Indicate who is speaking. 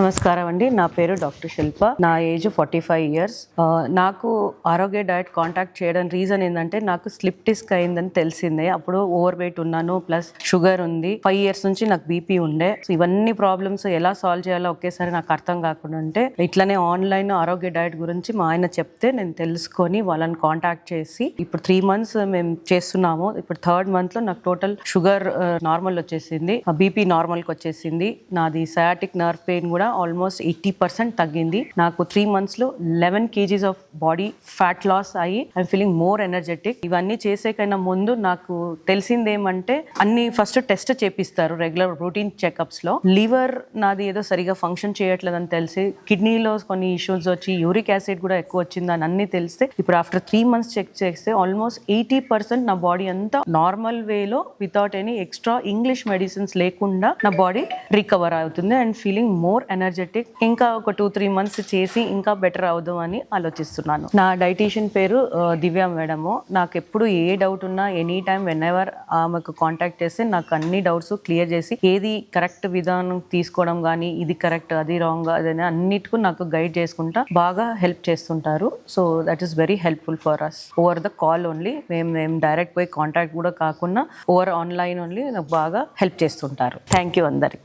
Speaker 1: నమస్కారం అండి. నా పేరు డాక్టర్ శిల్ప. నా ఏజ్ ఫార్టీ ఫైవ్ ఇయర్స్. నాకు ఆరోగ్య డయట్ కాంటాక్ట్ చేయడం రీజన్ ఏంటంటే నాకు స్లిప్ డిస్క్ అయిందని తెలిసిందే. అప్పుడు ఓవర్ వెయిట్ ఉన్నాను ప్లస్ షుగర్ ఉంది. ఫైవ్ ఇయర్స్ నుంచి నాకు బీపీ ఉండే. సో ఇవన్నీ ప్రాబ్లమ్స్ ఎలా సాల్వ్ చేయాలో ఒకేసారి నాకు అర్థం కాకుండా ఉంటే ఇట్లనే ఆన్లైన్ ఆరోగ్య డయట్ గురించి మా ఆయన చెప్తే నేను తెలుసుకొని వాళ్ళని కాంటాక్ట్ చేసి ఇప్పుడు త్రీ మంత్స్ మేము చేస్తున్నాము. ఇప్పుడు థర్డ్ మంత్లో నాకు టోటల్ షుగర్ నార్మల్ వచ్చేసింది. బీపీ నార్మల్కి వచ్చేసింది. నాది సయాటిక్ నర్వ్ పెయిన్ కూడా ఆల్మోస్ట్ ఎయిటీ పర్సెంట్ తగ్గింది. నాకు త్రీ మంత్స్లో eleven kgs of body fat loss అయ్యి ఐఎమ్ ఫీలింగ్ మోర్ ఎనర్జెటిక్ ఇవన్నీ చేసేకైనా ముందు నాకు తెలిసింది ఏమంటే అన్ని ఫస్ట్ టెస్ట్ చేపిస్తారు రెగ్యులర్ రొటీన్ చెకప్స్లో. లివర్ నాది ఏదో సరిగా ఫంక్షన్ చేయట్లేదని తెలిసి కిడ్నీలో కొన్ని ఇష్యూస్ వచ్చి యూరిక్ యాసిడ్ కూడా ఎక్కువ వచ్చిందని అన్ని తెలిస్తే ఇప్పుడు ఆఫ్టర్ త్రీ మంత్స్ చెక్ చేస్తే ఆల్మోస్ట్ ఎయిటీ పర్సెంట్ నా బాడీ అంతా నార్మల్ వేలో without any extra English medicines లేకుండా నా బాడీ రికవర్ అవుతుంది. అండ్ ఫీలింగ్ మోర్ ఎనర్జెటిక్ ఇంకా ఒక టూ త్రీ మంత్స్ చేసి ఇంకా బెటర్ అవుదాం అని ఆలోచిస్తున్నాను. నా డైటీషియన్ పేరు దివ్య మేడము. నాకు ఎప్పుడు ఏ డౌట్ ఉన్నా ఎనీ టైం వెన్ ఎవర్ ఆమెకు కాంటాక్ట్ చేస్తే నాకు అన్ని డౌట్స్ క్లియర్ చేసి ఏది కరెక్ట్ విధానం తీసుకోవడం కానీ ఇది కరెక్ట్ అది రాంగ్ అదని అన్నిటికీ నాకు గైడ్ చేసుకుంటా బాగా హెల్ప్ చేస్తుంటారు. So that is very helpful for us over the call only మేము మేము డైరెక్ట్ పోయి కాంటాక్ట్ కూడా కాకుండా ఓవర్ ఆన్లైన్ ఓన్లీ నాకు బాగా హెల్ప్ చేస్తుంటారు. థ్యాంక్ యూ అందరికి.